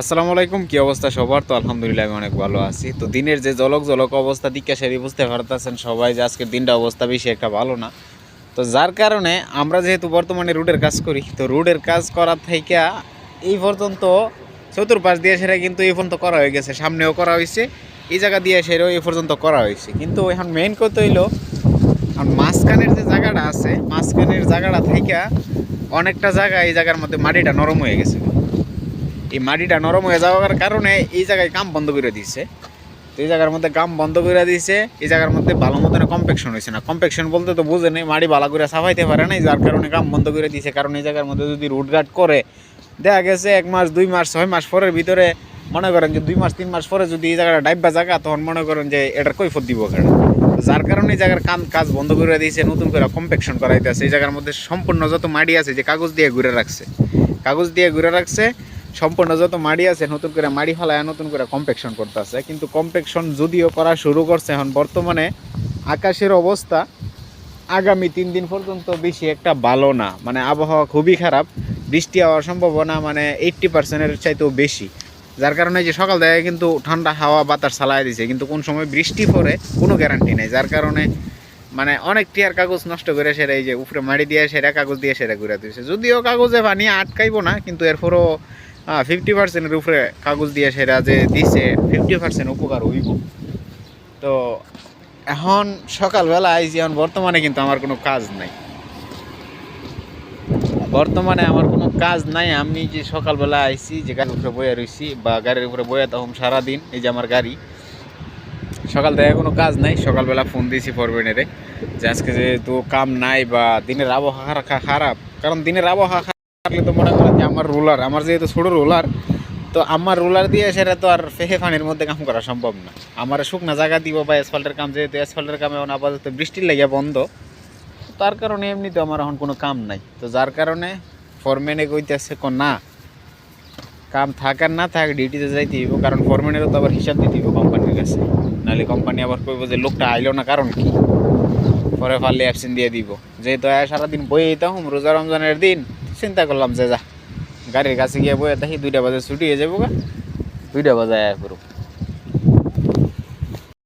আসসালামু আলাইকুম, কি অবস্থা সবার? তো আলহামদুলিল্লাহ আমি অনেক ভালো আছি। তো দিনের যে জলক জলক অবস্থা দিকে সেরি বুঝতে পারতেছেন সবাই যে আজকের দিনটা অবস্থা বেশি একটা ভালো না। তো যার কারণে আমরা যেহেতু বর্তমানে রুটের কাজ করি, তো রুটের কাজ করার থেকে এই পর্যন্ত চতুর্পাশ দিয়ে সেটা কিন্তু এই পর্যন্ত করা হয়ে গেছে, সামনেও করা হয়েছে, এই জায়গা দিয়ে সেটাও এই পর্যন্ত করা হয়েছে। কিন্তু এখন মেইন কথা হইল আর মাঝখানের যে জায়গাটা আছে, মাঝখানের জায়গাটা থেকে অনেকটা জায়গা এই জায়গার মধ্যে মাটিটা নরম হয়ে গেছে। এই মাটিটা নরম হয়ে যাওয়ার কারণে এই জায়গায় কাম বন্ধ করে দিয়েছে। তো এই জায়গার মধ্যে কাম বন্ধ করে দিয়েছে, এই জায়গার মধ্যে ভালো মতন কম্পেকশন হয়েছে না। কম্পেকশন বলতে তো বুঝে নেই, মাটি ভালো করে সাফাইতে পারে না যার কারণে কাম বন্ধ করে দিয়েছে। কারণ এই জায়গার মধ্যে যদি রুট গার্ড করে, দেখা গেছে এক মাস, দুই মাস, ছয় মাস পরের ভিতরে মনে করেন যে দুই মাস, তিন মাস পরে যদি এই জায়গাটা ডাইবা জায়গা, তখন মনে করেন যে এটার কৈফত দিব কেন? যার কারণে এই জায়গার কাম কাজ বন্ধ করে দিয়েছে, নতুন করে কম্পেকশন করাইতেছে এই জায়গার মধ্যে সম্পূর্ণ যত মাটি আছে, যে কাগজ দিয়ে ঘুরে রাখছে, কাগজ দিয়ে ঘুরে রাখছে সম্পূর্ণ যত মাড়ি আছে, নতুন করে মাড়ি ফেলায় নতুন করে কম্পেকশন করতেছে। কিন্তু কম্পেকশন যদিও করা শুরু করছে, এখন বর্তমানে আকাশের অবস্থা আগামী তিন দিন পর্যন্ত বেশি একটা ভালো না। মানে আবহাওয়া খুবই খারাপ, বৃষ্টি হওয়ার সম্ভাবনা মানে এইট্টি পার্সেন্টের চাইতেও বেশি। যার কারণে যে সকাল থেকে কিন্তু ঠান্ডা হাওয়া বাতাস চালায় দিছে, কিন্তু কোন সময় বৃষ্টি পড়ে কোনো গ্যারান্টি নেই। যার কারণে মানে অনেক টিয়ার কাগজ নষ্ট করে সেটা এই যে উপরে মাড়ি দিয়ে সেরা কাগজ দিয়ে সেরা ঘুরে দিয়েছে যদিও কাগজে পানি আটকাইবো না, কিন্তু এরপরও ফিফটি পার্সেন্টের উপরে কাগজ দিয়ে সেটা যে দিছে ফিফটি পার্সেন্ট উপকার হইব। তো এখন সকালবেলা বর্তমানে কিন্তু আমার কোনো কাজ নাই। বর্তমানে আমার কোনো কাজ নাই, আমি যে সকালবেলা আইছি, যে গাড়ির উপরে বয়ে রইছি বা গাড়ির উপরে বয়ে তখন সারাদিন, এই যে আমার গাড়ি, সকাল থেকে কোনো কাজ নাই। সকালবেলা ফোন দিয়েছি ফরবেনেরে যে আজকে যেহেতু কাম নাই বা দিনের আবহাওয়া খারা- খারাপ, কারণ দিনের আবহাওয়া থাকলে তো মনে করেন যে আমার রোলার আমার যেহেতু ছোটো রোলার তো আমার রোলার দিয়ে সেটা তো আর ফেহে পানির মধ্যে কাম করা সম্ভব না। আমার শুকনা জায়গা দিব বা অ্যাসফল্টের কাম, যেহেতু অ্যাসফল্টের কামে এখন আপাতত বৃষ্টির লাগিয়া বন্ধ, তার কারণে এমনিতে আমার এখন কোনো কাম নাই। তো যার কারণে ফরম্যানে কইতেছে কো, না, কাম থাক আর না থাক ডিউটিতে যাইতে হইব, কারণ ফরম্যানেরও তো আবার হিসাব দিতে হইব কোম্পানির কাছে। নাহলে কোম্পানি আবার কইব যে লোকটা আইলো না, কারণ কি? পরে পারলে অ্যাবসেন্ট দিয়ে দিব। যেহেতু সারাদিন বইয়ে দিতাম রোজা রমজানের দিন চিন্তা করলাম যে যা, গাড়ির কাছে গিয়ে বয়ে দেখি দুইটা বাজে ছুটি হয়ে যাব গা। দুইটা বাজে আয়া করুক